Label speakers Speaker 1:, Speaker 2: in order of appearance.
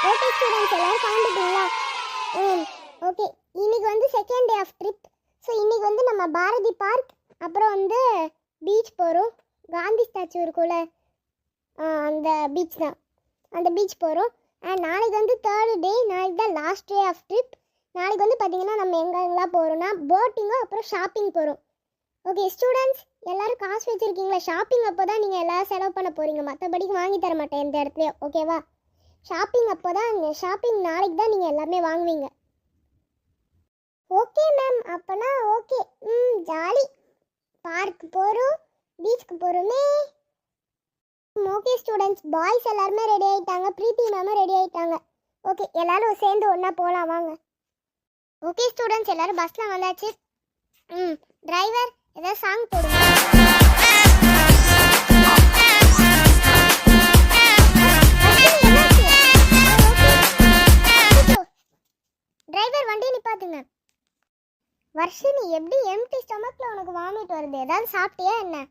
Speaker 1: Okay students எல்லாரும் கலந்துட்டீங்களா? ம் okay இன்னைக்கு வந்து second day of trip so இன்னைக்கு வந்து நம்ம பாரதி பார்க் அப்புறம் வந்து பீச் போகிறோம் காந்தி ஸ்டாச்சு இருக்கும்ல? ஆ, அந்த பீச் தான். அந்த பீச் போகிறோம் அண்ட் நாளைக்கு வந்து தேர்டு டே நாளைக்கு தான் லாஸ்ட் டே ஆஃப் ட்ரிப் நாளைக்கு வந்து பார்த்தீங்கன்னா நம்ம எங்கெல்லாம் போகிறோம்னா போட்டிங்கும் அப்புறம் ஷாப்பிங் போகிறோம் ஓகே ஸ்டூடெண்ட்ஸ் எல்லோரும் காசு வச்சுருக்கீங்களா? ஷாப்பிங் அப்போ தான் நீங்கள் எல்லாம் செலவு பண்ண போகிறீங்க மற்றபடிக்கு வாங்கி தர மாட்டேன் எந்த இடத்துலையும். ஓகேவா ஷாப்பிங் அப்போ தான் ஷாப்பிங் நாளைக்கு தான் நீங்கள் எல்லாமே வாங்குவீங்க. ஓகே மேம் அப்போனா ஓகே ம் ஜாலி பார்க் போகிறோம் பீச்சுக்கு போகிறோமே ஓகே ஸ்டூடெண்ட்ஸ் பாய்ஸ் எல்லாருமே ரெடி ஆகிட்டாங்க ப்ரீத்தி மேமும் ரெடி ஆகிட்டாங்க ஓகே எல்லாரும் சேர்ந்து ஒன்றா போகலாம் வாங்க. ஓகே ஸ்டூடெண்ட்ஸ் எல்லோரும் பஸ்ஸில் வந்தாச்சு. ம் டிரைவர் ஏதாவது சாங் போடுங்க. வண்டி வர்ஷினி எப்படி எம்டி ஸ்டொமக்கில் உனக்கு வாமிட் வருது? ஏதாவது சாப்பிட்டியா என்ன?